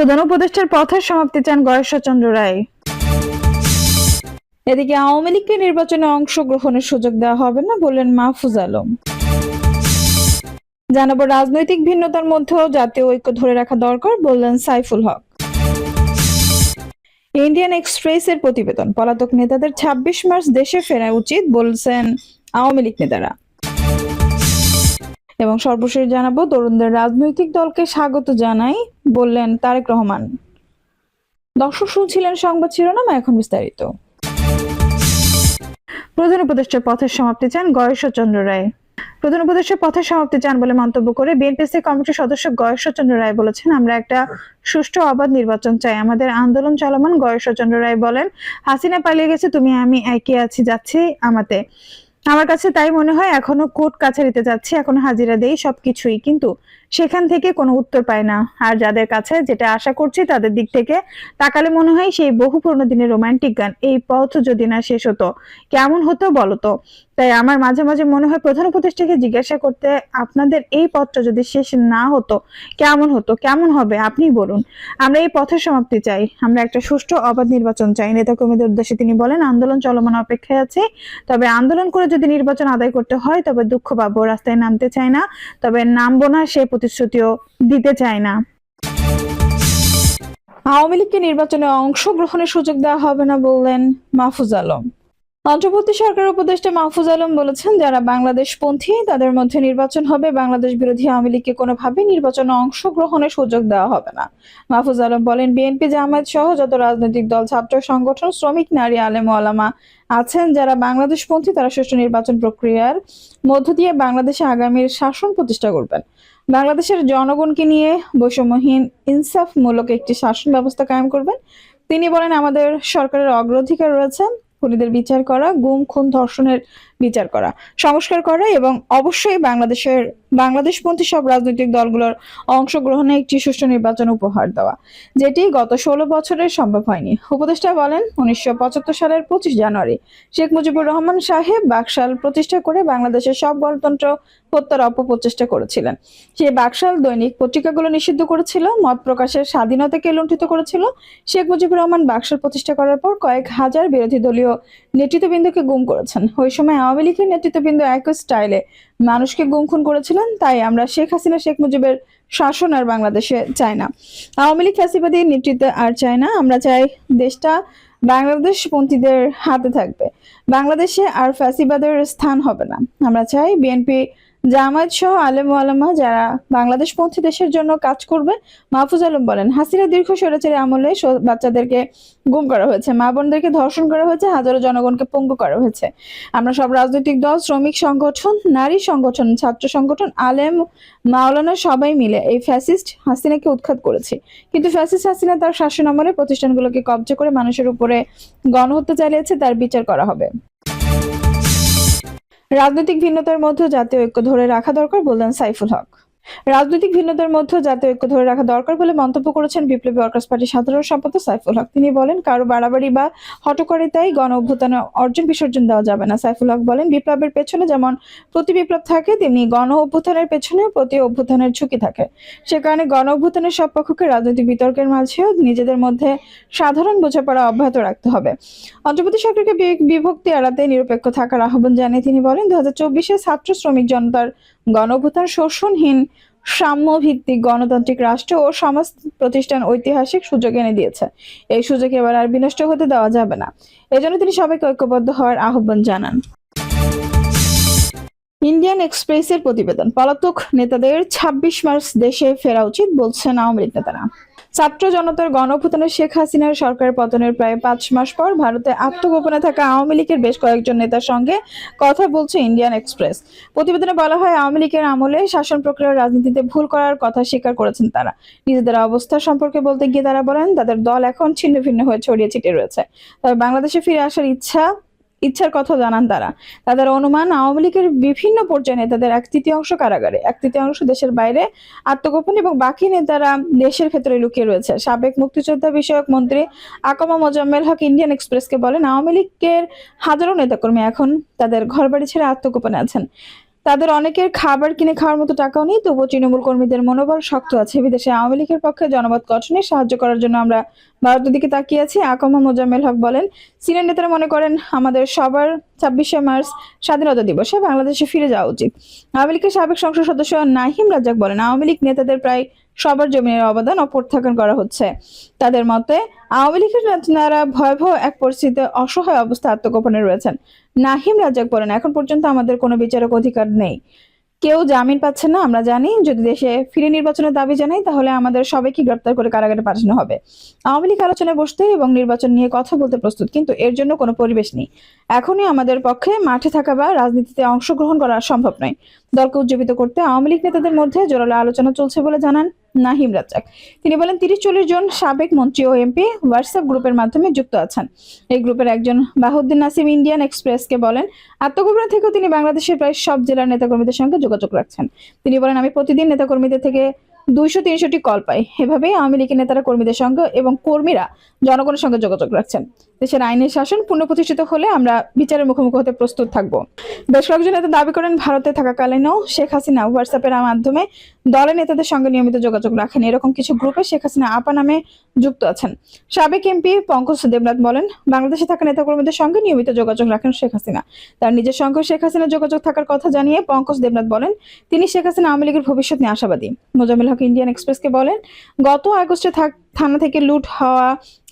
প্রধান উপদেষ্টার পথের সমাপ্তি চান গয়েশ্বরচন্দ্র রায়। এদিকে আওয়ামী লীগকে নির্বাচনে অংশগ্রহণের সুযোগ দেওয়া হবে না বললেন মাহফুজ আলম। জানাব রাজনৈতিক ভিন্নতার মধ্যেও জাতীয় ঐক্য ধরে রাখা দরকার বললেন সাইফুল হক। ইন্ডিয়ান এক্সপ্রেসের প্রতিবেদন, পলাতক নেতাদের ২৬ মার্চ দেশে ফেরা উচিত বলছেন আওয়ামী লীগ নেতারা। এবং সর্বশেষ জানাব, তরুণদের রাজনৈতিক দলকে স্বাগত জানাই বললেন তারেক রহমান। দর্শক শুনছিলেন সংবাদ শিরোনাম, এখন বিস্তারিত। প্রধান উপদেষ্টার পথের সমাপ্তি চান গয়েশ্বরচন্দ্র রায়। প্রধান উপদেষ্টার পথের সমাপ্তি চান বলে মন্তব্য করে বিএনপিসি কমিটির সদস্য গয়েশ্বরচন্দ্র রায় বলেছেন, আমরা একটা সুষ্ঠু অবাধ নির্বাচন চাই। আমাদের আন্দোলন চলমান গয়েশ্বরচন্দ্র রায় বলেন, হাসিনা পালিয়ে গেছে, তুমি আমি একই আছি, যাচ্ছি আমাতে। আমার কাছে তাই মনে হয় এখনও কোর্ট কাছারিতে যাচ্ছি এখন হাজিরা দেই সবকিছুই। কিন্তু সেখান থেকে কোনো উত্তর পায় না। আর যাদের কাছে যেটা আশা করছি তাদের দিক থেকে তাকালে মনে হয় সেই বহু পুরনো দিনের রোমান্টিক গান, এই পথ যদি না শেষ হতো, কেমন হতো বলতো তাই আমার মাঝে মাঝে মনে হয় প্রধান উপদেষ্টাকে জিজ্ঞাসা করতে আপনাদের এই পথটা যদি শেষ না হতো, কেমন হতো? কেমন হবে? আপনি বলুন। আমরা এই পথের সমাপ্তি চাই। আমরা একটা সুষ্ঠু অবাধ নির্বাচন চাই। নেতা কর্মীদের উদ্দেশ্যে তিনি বলেন, আন্দোলন চলমান অপেক্ষায় আছে। তবে আন্দোলন করে যদি নির্বাচন আদায় করতে হয়, তবে দুঃখ পাবো। রাস্তায় নামতে চাই না, তবে নামবো না সে প্রতিশ্রুতিও দিতে চায় না। আওয়ামী লীগকে নির্বাচনে অংশগ্রহণের সুযোগ দেওয়া হবে না বললেন মাহফুজ আলম। অন্তর্বর্তী সরকার উপদেষ্টা মাহফুজ আলম বলেছেন, যারা বাংলাদেশ পন্থী তাদের মধ্যে নির্বাচন হবে। বাংলাদেশ বিরোধী আওয়ামী লীগকে কোনোভাবে নির্বাচনে অংশগ্রহণের সুযোগ দেওয়া হবে না। মাহফুজ আলম বলেন, বিএনপি, জামায়াত সহ যত রাজনৈতিক দল, ছাত্র সংগঠন, শ্রমিক, নারী, আলেম আলামা আছেন, যারা বাংলাদেশ পন্থী তারা সুষ্ঠু নির্বাচন প্রক্রিয়ার মধ্য দিয়ে বাংলাদেশে আগামীর শাসন প্রতিষ্ঠা করবেন। বাংলাদেশের জনগণকে নিয়ে বৈষম্যহীন, ইনসাফমূলক একটি শাসন ব্যবস্থা কায়েম করবেন। তিনি বলেন, আমাদের সরকারের অগ্রাধিকার রয়েছে। খুনিদের বিচার করা গুম খুন ধর্ষণের বিচার করা, সংস্কার করা এবং অবশ্যই বাংলাদেশের বাংলাদেশপন্থী সব রাজনৈতিক দলগুলোর অংশগ্রহণে একটি সুষ্ঠু নির্বাচন উপহার দেওয়া, যেটি গত ষোলো বছরের সম্ভব হয়নি। উপদেষ্টা বলেন, উনিশশো পঁচাত্তর সালের পঁচিশ জানুয়ারি, শেখ মুজিবুর রহমান সাহেব বাকশাল প্রতিষ্ঠা করে বাংলাদেশের সব গণতন্ত্র হত্যার অপপ্রচেষ্টা করেছিলেন। সেই বাকশাল দৈনিক পত্রিকাগুলো নিষিদ্ধ করেছিল, মত প্রকাশের স্বাধীনতাকে লুণ্ঠিত করেছিল। শেখ মুজিবুর রহমান বাকশাল প্রতিষ্ঠা করার পর কয়েক হাজার বিরোধী দলীয় নেতৃত্ববৃন্দকে গুম করেছেন। ওই সময় আওয়ামী লীগের নেতৃত্ববৃন্দ একই স্টাইলে মানুষকে গুম খুন করেছিলেন, তাই আমরা শেখ হাসিনা, শেখ মুজিবের শাসন আর বাংলাদেশে চাই না। আওয়ামী লীগ ফ্যাসিবাদী নেতৃত্বে আর চাই না, আমরা চাই দেশটা বাংলাদেশ পন্থীদের হাতে থাকবে। বাংলাদেশে আর ফ্যাসিবাদের স্থান হবে না। আমরা চাই বিএনপি জামায়াত সহ আলেম আলমা যারা বাংলাদেশ পন্থী দেশের জন্য কাজ করবে, মাহফুজ আলম বলেন, হাসিনা দীর্ঘ স্বৈরাচারী আমলে বাচ্চাদেরকে গুম করা হয়েছে, মা বোনদেরকে ধর্ষণ করা হয়েছে, হাজারো জনগণকে পঙ্গু করা হয়েছে। আমরা সব রাজনৈতিক দল, শ্রমিক সংগঠন, নারী সংগঠন, ছাত্র সংগঠন, আলেম, মাওলানা সবাই মিলে এই ফ্যাসিস্ট হাসিনাকে উৎখাত করেছি। কিন্তু ফ্যাসিস্ট হাসিনা তার শাসন আমলে প্রতিষ্ঠানগুলোকে কবজা করে মানুষের উপরে গণহত্যা চালিয়েছে, তার বিচার করা হবে। রাজনৈতিক ভিন্নতার মধ্যে জাতীয় ঐক্য ধরে রাখা দরকার বললেন সাইফুল হক। রাজনৈতিক ভিন্নতার মধ্যে জাতীয় ঐক্য ধরে রাখা দরকার বলে মন্তব্য করেছেন বিপ্লবী ওয়ার্কার্স পার্টির সাধারণ সম্পাদক সাইফুল হক। তিনি বলেন, কারও বাড়াবাড়ি বা হটকারিতায় গণ অভ্যুত্থানে অর্জন বিসর্জন দেওয়া যাবে না। সাইফুল হক বলেন, বিপ্লবের পেছনে যেমন প্রতি বিপ্লব থাকে, তেমনি গণ অভ্যুত্থানের পেছনে প্রতি অভ্যুত্থানের ঝুঁকি থাকে। সে কারণে গণ অভ্যুত্থানের সব পক্ষকে রাজনৈতিক বিতর্কের মাঝেও নিজেদের মধ্যে সাধারণ বোঝাপড়া অব্যাহত রাখতে হবে। অন্তর্বর্তী সরকারকে বিভক্তি এড়াতে নিরপেক্ষ থাকার আহ্বান জানিয়ে তিনি বলেন দু হাজার ছাত্র শ্রমিক জনতার গণঅভ্যুত্থান শোষণহীন সাম্যভিত্তিক গণতান্ত্রিক রাষ্ট্র ও সমাজ প্রতিষ্ঠান ঐতিহাসিক সুযোগ এনে দিয়েছে। এই সুযোগ এবার আর বিনষ্ট হতে দেওয়া যাবে না। এজন্য তিনি সবাইকে ঐক্যবদ্ধ হওয়ার আহ্বান জানান। ইন্ডিয়ান এক্সপ্রেসের প্রতিবেদন। পলাতক নেতাদের ২৬ মার্চ দেশে ফেরা উচিত বলছেন আওয়ামী লীগ নেতারা। ছাত্র জনতার গণঅভ্যুত্থানে শেখ হাসিনার সরকারের পতনের প্রায় পাঁচ মাস পর ভারতে আত্মগোপনে থাকা আওয়ামী লীগের বেশ কয়েকজন নেতার সঙ্গে কথা বলছে ইন্ডিয়ান এক্সপ্রেস। প্রতিবেদনে বলা হয়, আওয়ামী লীগের আমলে শাসন প্রক্রিয়ার রাজনীতিতে ভুল করার কথা স্বীকার করেছেন তারা। নিজেদের অবস্থা সম্পর্কে বলতে গিয়ে তারা বলেন, তাদের দল এখন ছিন্ন ভিন্ন হয়ে ছড়িয়ে ছিটিয়ে রয়েছে। তবে বাংলাদেশে ফিরে আসার ইচ্ছা ইচ্ছার কথা জানান তারা। তাদের অনুমান আওয়ামী লীগের বিভিন্ন পর্যায়ে নেতাদের এক তৃতীয়াংশ কারাগারে, এক তৃতীয়াংশ দেশের বাইরে আত্মগোপন এবং বাকি নেতারা দেশের ক্ষেত্রে লুকিয়ে রয়েছে। সাবেক মুক্তিযোদ্ধা বিষয়ক মন্ত্রী আকমা মোজাম্মেল হক ইন্ডিয়ান এক্সপ্রেসকে বলেন, আওয়ামী লীগের হাজারো নেতাকর্মী এখন তাদের ঘরবাড়ি ছেড়ে আত্মগোপনে আছেন। তাদের অনেকের খাবার কিনে খাওয়ার মতো টাকাও নেই, তবুও তৃণমূল কর্মীদের মনোবল শক্ত আছে। বিদেশে আওয়ামী লীগের পক্ষে জনমত গঠনে সাহায্য করার জন্য আমরা ভারতের দিকে তাকিয়ে আছি। আকমা মোজাম্মেল হক বলেন সিনিয়র নেতারা মনে করেন আমাদের সবার ছাব্বিশে মার্চ স্বাধীনতা দিবসে বাংলাদেশে ফিরে যাওয়া উচিত। আওয়ামী লীগের সাবেক সংসদ সদস্য নাহিম রাজ্জাক বলেন, আওয়ামী লীগ নেতাদের প্রায় সবার জমির অবদান অপ্রত্যাখ্যান করা হচ্ছে। তাদের মতে, আওয়ামী লীগের নেতারা ভয়াবহ এক পরিস্থিতিতে অসহায় অবস্থা আত্মগোপনে রয়েছেন। নাহিম রাজ্জাক বলেন, এখন পর্যন্ত আমাদের কোনো বিচারক অধিকার নেই। কেউ জামিন পাচ্ছে না, আমরা জানি। যদি দেশে ফিরে নির্বাচনের দাবি জানাই, তাহলে আমাদের সবাইকে গ্রেপ্তার করে কারাগারে পাঠানো হবে। আওয়ামী লীগ আলোচনায় বসতে এবং নির্বাচন নিয়ে কথা বলতে প্রস্তুত, কিন্তু এর জন্য কোনো পরিবেশ নেই। এখনই আমাদের পক্ষে মাঠে থাকা বা রাজনীতিতে অংশগ্রহণ করা সম্ভব নয়। দলকে উজ্জীবিত করতে আওয়ামী লীগ নেতাদের মধ্যে জোরালো আলোচনা চলছে বলে জানান নাহিম রাজ্জাক। তিনি বলেন, তিরিশ চল্লিশ জন সাবেক মন্ত্রী ও এমপি হোয়াটসঅ্যাপ গ্রুপের মাধ্যমে যুক্ত আছেন। এই গ্রুপের একজন বাহুদ্দিন নাসিম ইন্ডিয়ান এক্সপ্রেসকে বলেন, আত্মগোপনে থেকেও তিনি বাংলাদেশের প্রায় সব জেলার নেতাকর্মীদের সঙ্গে যোগাযোগ রাখছেন। তিনি বলেন, আমি প্রতিদিন নেতাকর্মীদের থেকে দুইশো তিনশোটি কল পাই। এভাবেই আওয়ামী লীগের নেতারা, কর্মীদের সঙ্গে এবং কর্মীরা জনগণের সঙ্গে যোগাযোগ রাখছেন। দেশের আইনের শাসন পুনঃপ্রতিষ্ঠিত হলে আমরা বিচারের মুখোমুখি হতে প্রস্তুত থাকব। বেশ কয়েকজন নেতা দাবি করেন, ভারতে থাকাকালীনও শেখ হাসিনা হোয়াটসঅ্যাপের মাধ্যমে দলের নেতাদের সঙ্গে নিয়মিত যোগাযোগ রাখেন। এরকম কিছু গ্রুপে শেখ হাসিনা আপা নামে যুক্ত আছেন। সাবেক এমপি পঙ্কজ দেবনাথ বলেন, বাংলাদেশে থাকা নেতাকর্মীদের সঙ্গে নিয়মিত যোগাযোগ রাখেন শেখ হাসিনা। তার নিজের সঙ্গে শেখ হাসিনা যোগাযোগ থাকার কথা জানিয়ে পঙ্কজ দেবনাথ বলেন, তিনি শেখ হাসিনা আওয়ামী লীগের ভবিষ্যৎ নিয়ে আশাবাদী। মোজামিল হক ইন্ডিয়ান এক্সপ্রেসকে বলেন, গত আগস্টে থানা থেকে লুট হওয়া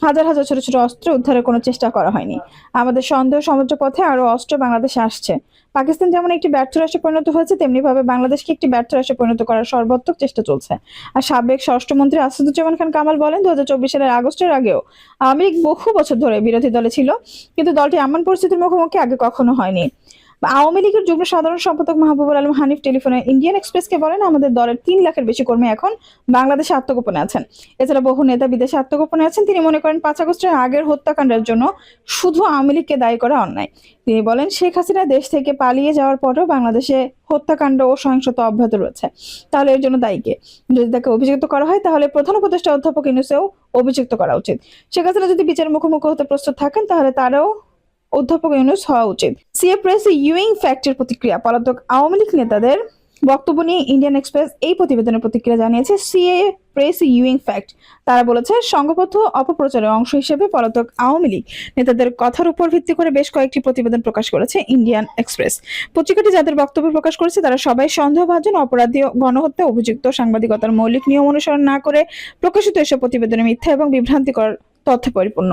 হাজার হাজার ছোট ছোট অস্ত্র উদ্ধারের কোনো চেষ্টা করা হয়নি। আমাদের সন্দেহ সমুদ্র পথে আরও অস্ত্র বাংলাদেশে আসছে। পাকিস্তান যেমন একটি ব্যর্থ রাষ্ট্রে পরিণত হয়েছে তেমনি ভাবে বাংলাদেশকে একটি ব্যর্থ রাষ্ট্রে পরিণত করার সর্বাত্মক চেষ্টা চলছে। আর সাবেক স্বরাষ্ট্রমন্ত্রী আসাদুজ্জামান খান কামাল বলেন দু হাজার চব্বিশ সালের আগস্টের আগেও আওয়ামী লীগ বহু বছর ধরে বিরোধী দলে ছিল, কিন্তু দলটি এমন পরিস্থিতির মুখোমুখি আগে কখনো হয়নি। আওয়ামী লীগের যুগ্ম সাধারণ সম্পাদক মাহবুবুল আলম হানিফ টেলিফোনে ইন্ডিয়ান এক্সপ্রেসকে বলেন, আমাদের দলের তিন লাখের বেশি কর্মী এখন বাংলাদেশে আত্মগোপনে আছেন। এছাড়া বহু নেতা বিদেশে আত্মগোপনে আছেন। তিনি মনে করেন পাঁচ আগস্টের আগের হত্যাকাণ্ডের জন্য শুধু আওয়ামী লীগকে দায়ী করা অন্যায়। তিনি বলেন, শেখ হাসিনা দেশ থেকে পালিয়ে যাওয়ার পরেও বাংলাদেশে হত্যাকাণ্ড ও সহিংসতা অব্যাহত রয়েছে। তাহলে এর জন্য দায়ী কে? যদি তাকে অভিযুক্ত করা হয়, তাহলে প্রধান উপদেষ্টা অধ্যাপক ইনুসেও অভিযুক্ত করা উচিত। শেখ হাসিনা যদি বিচার মুখোমুখি হতে প্রস্তুত থাকেন, তাহলে তারও অধ্যাপক ইউনুস হওয়া উচিত। সিএ প্রেস ইউইং ফ্যাক্টের প্রতিক্রিয়া। পলাতক আওয়ামী লীগ নেতাদের বক্তব্য নিয়ে ইন্ডিয়ান এক্সপ্রেস এই প্রতিবেদনের প্রতিক্রিয়া জানিয়েছে সিএ প্রেস ইউইং ফ্যাক্ট। তারা বলেছে, সংঘবদ্ধ অপপ্রচারের অংশ হিসেবে পলাতক আওয়ামী লীগ নেতাদের কথার উপর ভিত্তি করে বেশ কয়েকটি প্রতিবেদন প্রকাশ করেছে ইন্ডিয়ান এক্সপ্রেস। পত্রিকাটি যাদের বক্তব্য প্রকাশ করেছে, তারা সবাই সন্দেহভাজন, অপরাধী গণহত্যা অভিযুক্ত, সাংবাদিকতার মৌলিক নিয়ম অনুসরণ না করে প্রকাশিত এসব প্রতিবেদনে মিথ্যা এবং বিভ্রান্তিকর তথ্যে পরিপূর্ণ।